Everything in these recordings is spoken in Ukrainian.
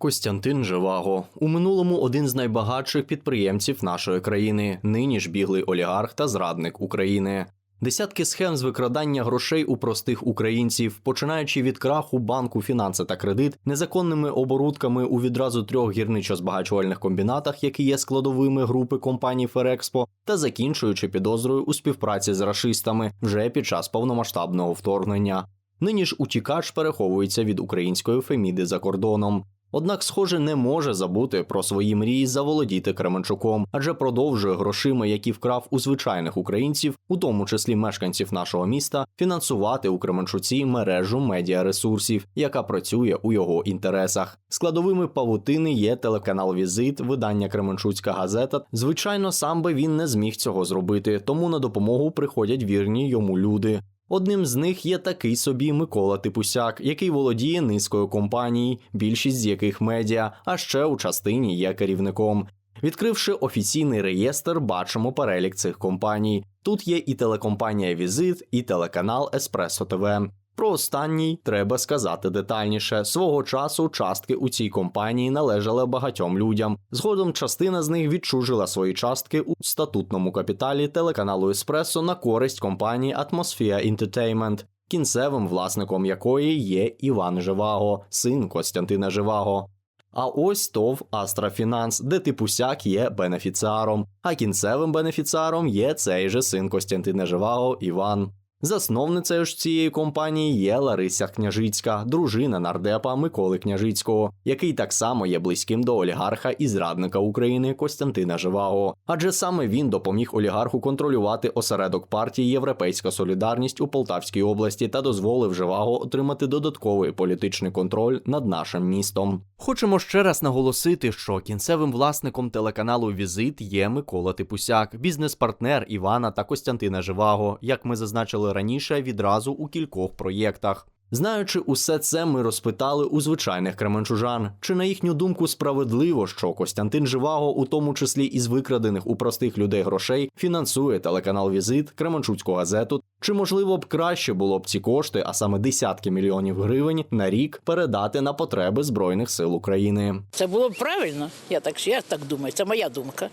Костянтин Живаго у минулому один з найбагатших підприємців нашої країни, нині ж біглий олігарх та зрадник України. Десятки схем з викрадання грошей у простих українців, починаючи від краху банку фінанси та кредит, незаконними оборудками у відразу трьох гірничо-збагачувальних комбінатах, які є складовими групи компаній Ферекспо, та закінчуючи підозрою у співпраці з рашистами вже під час повномасштабного вторгнення. Нині ж утікач переховується від української феміди за кордоном. Однак, схоже, не може забути про свої мрії заволодіти Кременчуком, адже продовжує грошима, які вкрав у звичайних українців, у тому числі мешканців нашого міста, фінансувати у Кременчуці мережу медіаресурсів, яка працює у його інтересах. Складовими павутини є телеканал Візит, видання Кременчуцька газета. Звичайно, сам би він не зміг цього зробити, тому на допомогу приходять вірні йому люди. Одним з них є такий собі Микола Типусяк, який володіє низкою компаній, більшість з яких медіа, а ще у частині є керівником. Відкривши офіційний реєстр, бачимо перелік цих компаній. Тут є і телекомпанія Візит, і телеканал Еспресо ТВ. Про останній треба сказати детальніше. Свого часу частки у цій компанії належали багатьом людям. Згодом частина з них відчужила свої частки у статутному капіталі телеканалу Еспресо на користь компанії Atmosphere Entertainment, кінцевим власником якої є Іван Живаго, син Костянтина Живаго. А ось ТОВ Астрафінанс, де Типусяк є бенефіціаром, а кінцевим бенефіціаром є цей же син Костянтина Живаго Іван. Засновницею ж цієї компанії є Ларися Княжицька, дружина нардепа Миколи Княжицького, який так само є близьким до олігарха і зрадника України Костянтина Живаго. Адже саме він допоміг олігарху контролювати осередок партії Європейська Солідарність у Полтавській області та дозволив Живаго отримати додатковий політичний контроль над нашим містом. Хочемо ще раз наголосити, що кінцевим власником телеканалу Візит є Микола Типусяк, бізнес-партнер Івана та Костянтина Живаго, як ми зазначили раніше, відразу у кількох проєктах. Знаючи усе це, ми розпитали у звичайних кременчужан, чи на їхню думку справедливо, що Костянтин Живаго, у тому числі із викрадених у простих людей грошей, фінансує телеканал Візит, Кременчуцьку газету, чи можливо б краще було б ці кошти, а саме десятки мільйонів гривень на рік, передати на потреби збройних сил України. Це було б правильно, я так, я так думаю, це моя думка.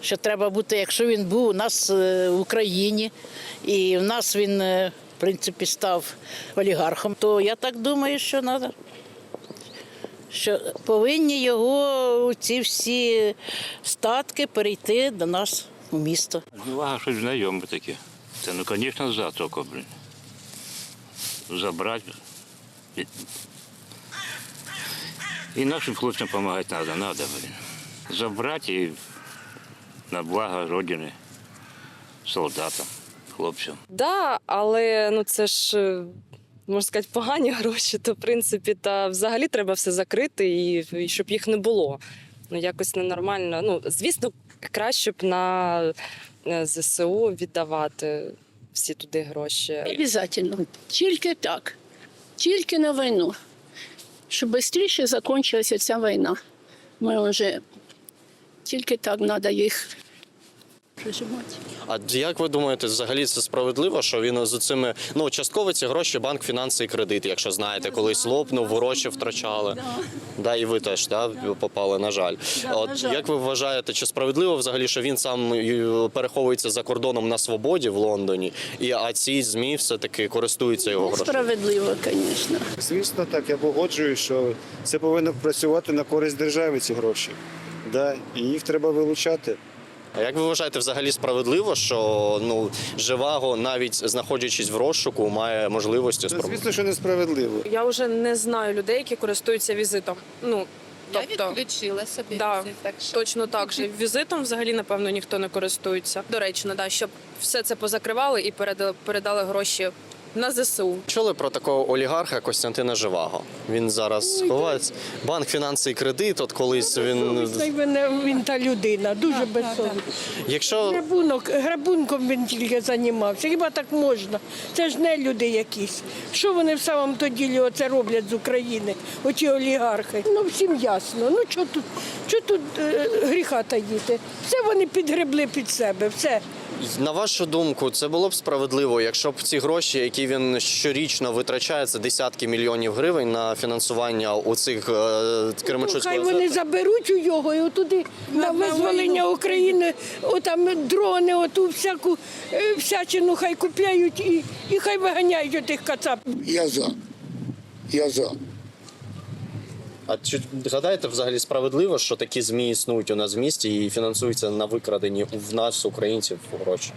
Що треба бути, якщо він був у нас е, в Україні, і в нас він, е, в принципі, став олігархом, то я так думаю, що треба. Що повинні його ці всі статки перейти до нас у місто. Ну, а щось знайоме таке. Це, ну, звісно, за блін. Забрати. І нашим хлопцям допомагати треба, треба, блін. Забрати і на благо Родини, солдатам, хлопцям. Да, але ну це ж е, можна сказати, погані гроші, то в принципі, та взагалі треба все закрити і, і щоб їх не було. Ну якось ненормально. Ну, звісно, краще б на е, ЗСУ віддавати всі туди гроші. Обязательно. Тільки так. Тільки на війну. Щоб швидше закінчилася ця війна. Ми вже тільки так треба їх прижимати. А як ви думаєте, взагалі це справедливо, що він з цими ну частково ці гроші банк фінанси і кредит, якщо знаєте, колись лопнув, гроші втрачали. Да, і ви теж да, попали, на жаль. От як ви вважаєте, чи справедливо взагалі, що він сам е, переховується за кордоном на свободі в Лондоні, і а ці змі все таки користуються його грошима? Справедливо, звісно. Звісно, так, я погоджую, що це повинно працювати на користь держави ці гроші. Да, і їх треба вилучати. А як ви вважаєте, взагалі справедливо, що ну живаго, навіть знаходячись в розшуку, має можливості Це, спробувати? звісно, що несправедливо. Я вже не знаю людей, які користуються візитом. Ну Я тобто відключила собі Да. візит, так що точно так же. Візитом взагалі напевно ніхто не користується. Доречно, да, щоб все це позакривали і передали, передали гроші на ЗСУ. Чули про такого олігарха Костянтина Живаго? Він зараз ховається. Банк фінанси і кредит. От колись він Він, він та людина, дуже безсовісна. якщо Грабунок, грабунком він тільки займався. Хіба так можна? Це ж не люди якісь. Що вони в самому то ділі оце роблять з України, оті олігархи? Ну всім ясно. Ну що тут, що тут е, гріха таїти? Все вони підгребли під себе, все. На вашу думку, це було б справедливо, якщо б ці гроші, які він щорічно витрачає, це десятки мільйонів гривень на фінансування у цих е, Кременчуцького Хай вони заберуть у його і отуди на визволення України, отам дрони, оту всяку е, всячину хай купляють і, і хай виганяють отих кацапів. Я за. Я за. А чи гадаєте взагалі справедливо, що такі змі існують у нас в місті і фінансуються на викрадені в нас, українців, гроші?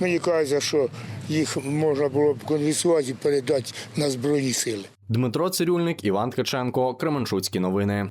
Мені кажеться, що їх можна було б конвісувати і передати на Збройні сили. Дмитро Цирюльник, Іван Ткаченко, Кременчуцькі новини.